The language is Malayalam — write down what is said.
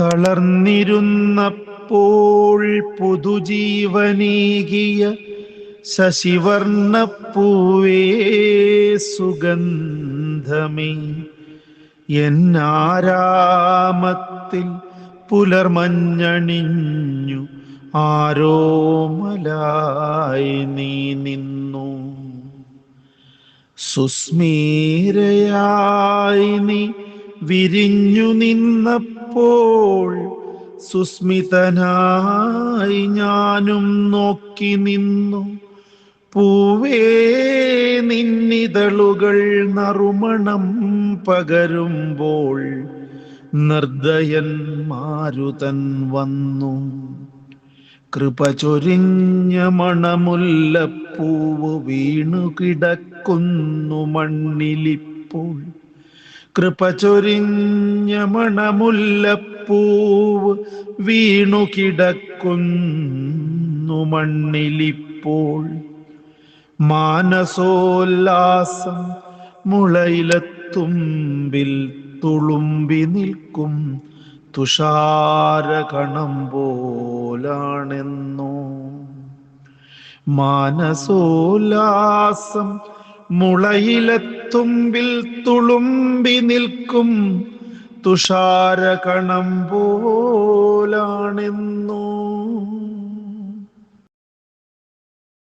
തളർന്നിരുന്നപ്പോൾ പുതുജീവനീകിയ ശശിവർണപ്പൂവേ സുഗന്ധമേ. എന്നാരാമത്തിൽ പുലർമഞ്ഞണിഞ്ഞു ആരോമലായി നീ നിന്നു. സുസ്മീരയായി നീ വിരിഞ്ഞു നിന്നപ്പോൾ സുസ്മിതനായി ഞാനും നോക്കി നിന്നു. പൂവേ നിന്നിതളുകൾ നറുമണം പകരുമ്പോൾ നിർദ്ദയൻ മാരുതൻ വന്നു. കൃപ ചൊരിഞ്ഞ മണമുല്ലപ്പൂവ് വീണു കിടക്കുന്നു മണ്ണിലിപ്പോൾ. കൃപ ചൊരിഞ്ഞ മണമുല്ലപ്പൂവ് വീണു കിടക്കുന്നു മണ്ണിലിപ്പോൾ. മാനസോല്ലാസം മുളയിലെത്തുമ്പിൽ തുളുമ്പി നിൽക്കും. തുഷാരകണം പോലാണെന്നോ. മാനസോല്ലാസം മുളയിലെത്തുമ്പിൽ തുളുമ്പി നിൽക്കും തുഷാരകണം പോലാണെന്നോ.